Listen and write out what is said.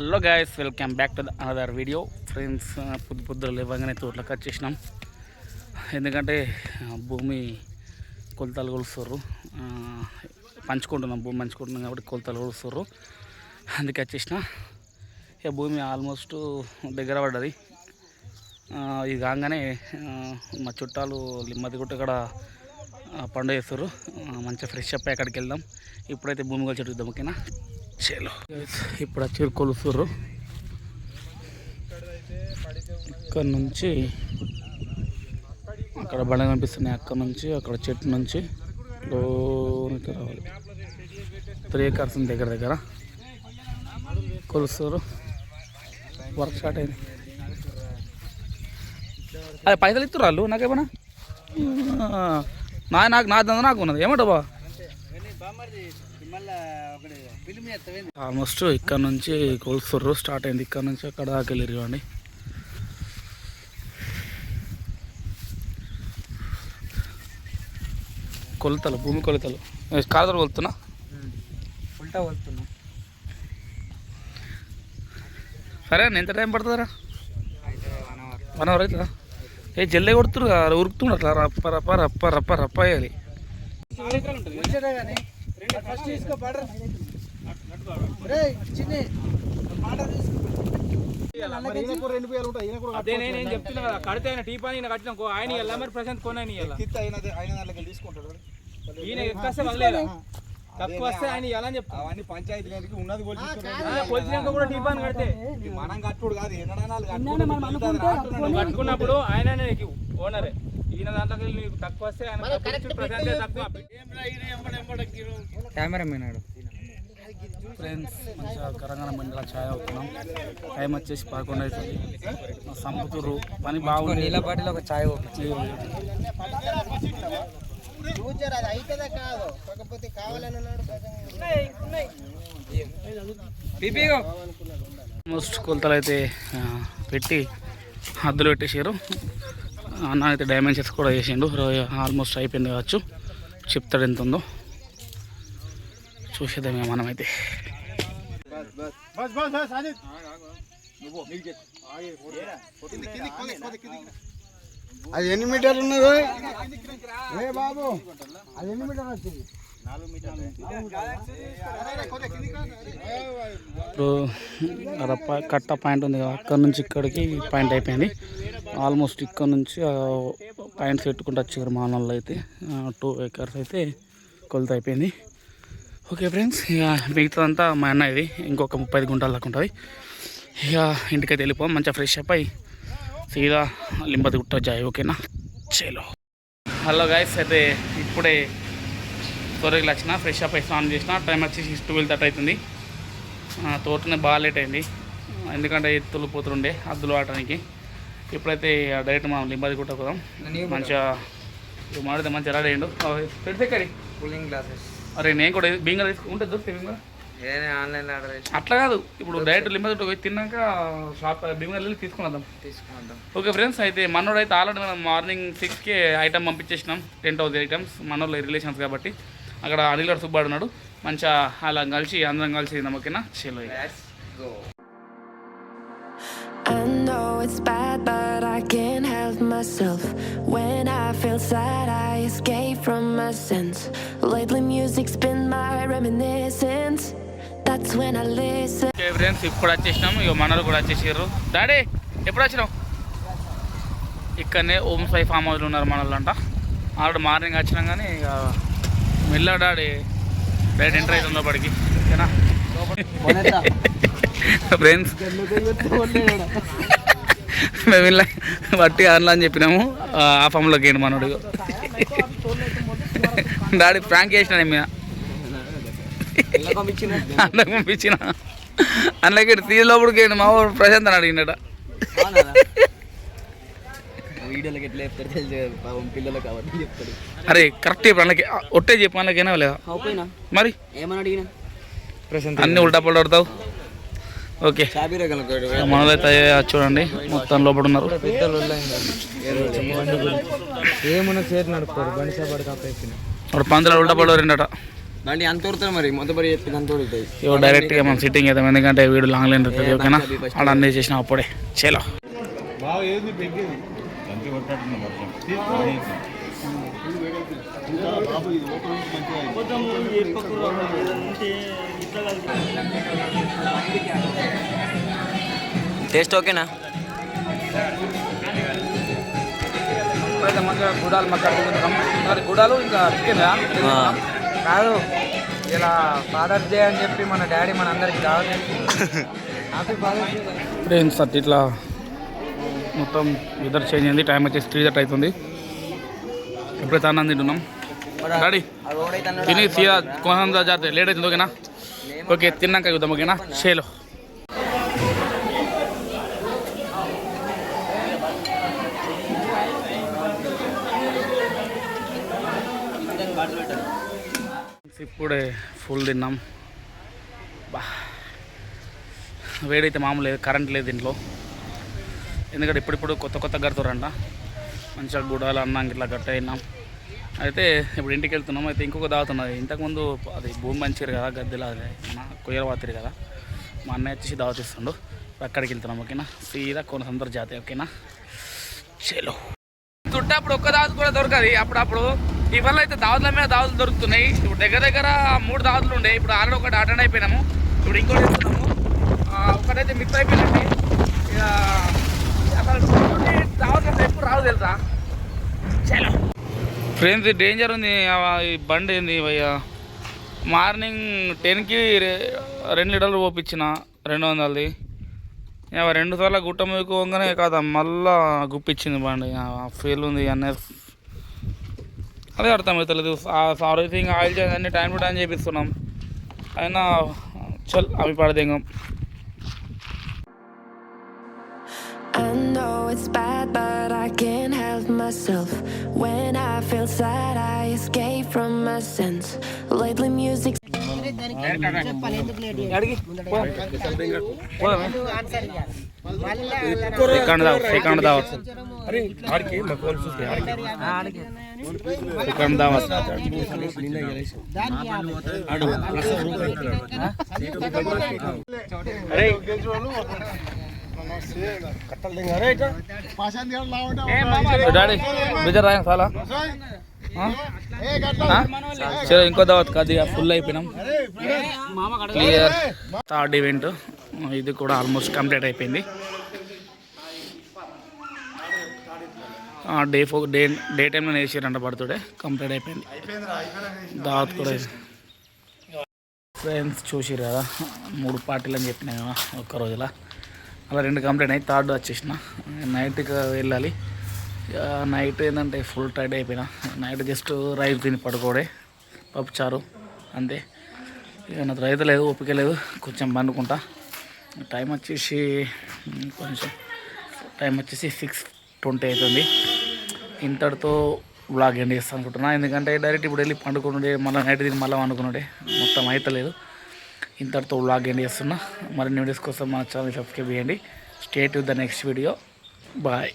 Hello guys welcome back to the another video friends పొద్దు పొద్దులు లేవగానే తోటలోకి వచ్చేసినాం ఎందుకంటే భూమి కొలతలు కొలుస్తారు పంచుకుంటున్నాం భూమి పంచుకుంటున్నాం కాబట్టి కొలతలు కొలుస్తారు అందుకే వచ్చేసిన ఇక భూమి ఆల్మోస్ట్ దగ్గర పడ్డది. ఇది కాగానే మా చుట్టాలు మధ్యగుట్ట ఇక్కడ కూడా పండుగ చేస్తారు మంచిగా ఫ్రెష్ అప్ అక్కడికి వెళ్దాం. ఇప్పుడైతే భూమి కొలిచి చూద్దాం ఓకేనా? చలో. ఇప్పుడు వచ్చి కొలుస్తుర్రు. ఇక్కడ నుంచి అక్కడ బండ కనిపిస్తున్నాయి. అక్కడ నుంచి అక్కడ చెట్టు నుంచి లోనికి రావాలి. త్రీ ఎకర్స్ దగ్గర దగ్గర. కొలుస్తారు వర్క్ స్టార్ట్ అయింది. అది పైసలు ఇస్తారు వాళ్ళు? నాకేమన్నా? నా నాకు నా దంద నాకు ఉన్నది. ఏమంటావా ఆల్మోస్ట్ ఇక్కడ నుంచి కొలుస్తుర్రు స్టార్ట్ అయింది. ఇక్కడ నుంచి అక్కడ దాకా వెళ్ళారు ఇవ్వండి కొలతలు భూమి కొలతలు. కాదరు కొలుతున్నా? ఉల్టా వస్తున్నా సరే అన్న ఎంత టైం పడుతుందిరా? అయితే వన్ అవర్. వన్ అవర్ అవుతుందా ఏ జల్లే కొడుతురు ఉరుకుతుండ అట్లా రప్ప రప్ప రప్ప రప్ప రప్ప వేయాలి ఫస్ట్ తీసుకో పడర్. రే చిన్ని. అదే నేను చెప్తున్నా కదా కడితే ఆయన టీ పని కట్టిన ఆయన మరి ప్రశాంత్ కొని ఆయన ఇవ్వాలా ఈయన ఎక్కస్తే వదిలేదా తక్కువ వస్తే ఆయన ఇవ్వాలని చెప్తా అవన్నీ పంచాయతీ గారికి ఉన్నది కొలిసినాక కూడా టీ పని కడితే మనం కట్టుడు కాదు కట్టుకున్నప్పుడు ఆయన నీకు ఓనరే. ఈయన దాంట్లోకి వెళ్ళి నీకు తక్కువ వస్తే ఆయన తక్కువ ఇచ్చి ప్రశాంతే తక్కువ. కెమెరా మేనాడు ఫ్రెండ్స్ మంచిగా కరంగన మండల ఛాయ్ అవుతున్నాం. టైం వచ్చేసి పదకొండు అవుతుంది. సంపుతుర్రు పని బాగుంది. నీళ్ళ బాటిల్ ఒక చాయ్ పంపించి పీపీగో ఆల్మోస్ట్ కొలతలు అయితే పెట్టి హద్దులు పెట్టేసారు అన్న అయితే డైమెన్షన్స్ కూడా వేసిండు ఆల్మోస్ట్ అయిపోయింది కావచ్చు. చెప్తాడు ఎంత ఉందో. చూసేద్దాం ఇక మనమైతే. బస్ బస్ బస్ అది ఎన్ని మీటర్లు ఉన్నది? ఏ బాబు అది ఎన్ని మీటర్ వచ్చింది? ఇప్పుడు అక్కడ కట్ట పాయింట్ ఉంది కదా అక్కడ నుంచి ఇక్కడికి పాయింట్ అయిపోయింది. ఆల్మోస్ట్ ఇక్కడ నుంచి పాయింట్స్ పెట్టుకుంటూ వచ్చారు మా వాళ్ళు అయితే. టూ ఎకర్స్ అయితే కొలత అయిపోయింది. ఓకే ఫ్రెండ్స్ ఇక మిగతాదంతా మా అన్న ఇది. ఇంకొక ముప్పై ఐదు గుంటల దాకా ఉంటుంది. ఇక ఇంటికైతే వెళ్ళిపోం మంచిగా ఫ్రెష్ అప్ అయ్యి సీదా లింబది గుట్ట జాయ్ ఓకేనా? చలో. హలో గాయస్ అయితే ఇప్పుడే త్వరగా వచ్చిన ఫ్రెష్ అప్ అయి స్నానం చేసిన టైం వచ్చి ట్వెల్వ్ థర్టీ అవుతుంది. తోటనే బాగా లేట్ అయింది. ఎందుకంటే ఎత్తులు పోతుండే అద్దులు ఆడటానికి ఇప్పుడైతే డైరెక్ట్ మనం లింబాది గుట్ట పోదాం మంచిగా మాడితే మంచిగా రెడీ అయ్యిండు. పెడితే కరి కూలింగ్ గ్లాసెస్ అరే నేను కూడా బీంగా తీసుకుంటే దొరుకుతాయి బీంగా అట్లా కాదు. ఇప్పుడు డైరెక్ట్ లింబాది గుట్ట పోయి తిన్నాక షాప్ బీంగా వెళ్ళి తీసుకున్నాం. తీసుకుంటాం ఓకే ఫ్రెండ్స్ అయితే మనోడు అయితే ఆల్రెడీ మనం మార్నింగ్ సిక్స్కి ఐటమ్ పంపించేసినాం. Ten thousand items. మనోళ్ళు రిలేషన్స్ కాబట్టి అక్కడ అనిల్ గారు సుబ్బాడు ఉన్నాడు. మంచిగా అలా కలిసి అందరం కలిసి తిందాం ఓకేనా? చలో ఇక. Go I know it's bad, but I can't help myself. When I feel sad, I escape from my sense. Lately, music's been my reminiscence. Friends ఇప్పుడు వచ్చేసినాం ఇక మనలు కూడా వచ్చేసారు డాడీ ఎప్పుడు వచ్చినావు? ఇక్కడనే ఓం సాయి ఫామ్ హౌస్లో ఉన్నారు మనోళ్ళు అంట ఆల్రెడీ మార్నింగ్ వచ్చినాం కానీ ఇక మెల్ల డాడీ డైరెక్ట్ ఎంటర్ అవుతుంది లోపలికి. ఓకేనా? ఫ్రెండ్స్ మేము ఇలా బట్టి ఆన్లా అని చెప్పినాము. ఆ ఫామ్లోకి ఏంటి మనోడు డాడీ ఫ్రాంక్ చేసిన నేను అందులోకి పంపించిన. అందులోకి తీసి లోపలికి మా ఊరు ప్రశాంత్ అని అడిగినట వీడియోలోకి ఎట్లా చెప్తారు కదా పాపం పిల్లలు కాబట్టి చెప్తారు అరే కరెక్ట్ చెప్పు అందులోకి ఒట్టే చెప్పు అందులోకైనా లేదా? మరి? ఏమని అడిగినా ప్రశాంత్ అన్ని ఉల్టా పడతావు? ఓకే. మనదైతే చూడండి. మొత్తం లోపల ఉన్నారు. ఏమన్నా చేతి నడుపుతారు బండి సేపటి కాపేసిన ఇప్పుడు పందులు ఉల్టా పడవు రెండట బండి అంత ఉరుతుంది మరి మొదటి పరి చెప్పింది అంత ఉరుతుంది ఇవ్వ డైరెక్ట్గా మనం సిట్టింగ్ చేద్దాం ఎందుకంటే వీడు లాంగ్ లైన్ ఉంటుంది ఓకేనా? అలా అన్నీ చేసిన అప్పుడే. చేలో. టేస్ట్ ఓకేనా? మంచిగా గుడాలు మరి గుడాలు ఇంకా చికెన్ కాదు. ఇలా ఫాదర్స్ డే అని చెప్పి మన డాడీ మన అందరికి ఫ్రెండ్స్ అట్ ఇట్లా మొత్తం వెదర్ చేంజ్ అయింది. టైం వచ్చేసి త్రీ దట్ అవుతుంది. ఎప్పుడైతే అన్నం తింటున్నాం? డాడీ తిని సీదా కొంచెం జాగ్రత్త లేట్ అవుతుంది ఓకేనా? ఓకే తిన్నాక చూద్దాం ఓకేనా? చేలో ఇప్పుడే ఫుల్ తిన్నాం. బా. వేడైతే మామూలు లేదు కరెంట్ లేదు దీంట్లో. ఎందుకంటే ఇప్పుడిప్పుడు కొత్త కొత్త కడుతురంట మంచిగా గుడాలు అన్నం ఇట్లా గట్ట అయినాం అయితే ఇప్పుడు ఇంటికి వెళ్తున్నాం. అయితే ఇంకొక దావుతున్నది ఇంతకుముందు అది భూమి మంచిరు కదా గద్దెలా అది మన కొయ్యరవాతిరి కదా. మా అన్నయ్య వచ్చేసి దావతిస్తుండు అక్కడికి వెళ్తున్నాం ఓకేనా? సీదా కొనసందర జాతి ఓకేనా? చలో. చుట్టప్పుడు ఒక్క దావత్ కూడా దొరకదు. అప్పుడప్పుడు ఇవాళ అయితే దావతుల మీద దావతులు దొరుకుతున్నాయి. ఇప్పుడు దగ్గర దగ్గర మూడు దావతులు ఉండే. ఇప్పుడు ఆల్రెడీ ఒకటి అటెండ్ అయిపోయినాము. ఇప్పుడు ఇంకోటి ఇస్తున్నాము ఒకటైతే మిస్ అయిపోయిందండి ఇక అసలు దావతులు ఎప్పుడు రావు తెలుసా? చలో. ఫ్రెండ్స్ డేంజర్ ఉంది. ఈ బండి ఏంది భయ్యా? మార్నింగ్ టెన్కి రెండు లీటర్లు పోపించిన రెండు వందలది. ఇక రెండు సార్లు గుట్ట మూకోగానే పోగానే కాదా మళ్ళా గుప్పించింది బండి. ఫీల్ ఉంది అన్నీ అదే అర్థమవుతలేదు సర్వీసింగ్ ఆయిల్ చేంజ్ అన్ని టైం టు టైం చేపిస్తున్నాం అయినా చల్ అవి పడదేంగం I know it's bad, but I can't help myself. When I feel sad, I escape from my sense. Lately, music. Second Dava second దావత్ సెకండ్ దావత్ డాడీ బిజర్ రాయన చాలా సరే ఇంకో దావత్ కాదు ఫుల్ అయిపోయినాం. క్లియర్ థర్డ్ ఈవెంట్ ఇది కూడా ఆల్మోస్ట్ కంప్లీట్ అయిపోయింది. డే ఫోర్ డే డే టైంలో వేసారంట బర్త్డే కంప్లీట్ అయిపోయింది. దావత్ కూడా ఫ్రెండ్స్ చూసిరు కదా మూడు పార్టీలు అని చెప్పినా కదా ఒక్క రోజులా. అలా రెండు కంప్లీట్ అయ్యి థర్డ్ వచ్చేసిన. నైట్కి వెళ్ళాలి. నైట్ ఏంటంటే ఫుల్ టైర్డ్ అయిపోయినా. నైట్ జస్ట్ రైస్ తిని పడుకోడే. పప్పుచారు అంతే. ఇక నాకు రైతు లేదు ఓపిక లేదు కొంచెం పండుకుంటా. టైం వచ్చేసి కొంచెం టైం వచ్చేసి సిక్స్ ట్వంటీ అవుతుంది. ఇంతటితో బ్లాగ్ ఎండ్ చేస్తాను అనుకుంటున్నా. ఎందుకంటే డైరెక్ట్ ఇప్పుడు వెళ్ళి పండుకున్నాడే మళ్ళీ నైట్ తిని మళ్ళీ పండుకున్నాడే మొత్తం అవుతలేదు ఇంతటితో బ్లాగ్ ఎండ్ చేస్తున్నా. మరిన్ని వీడియోస్ కోసం మన ఛానల్ సబ్స్క్రైబ్ చేయండి. Stay with the next video bye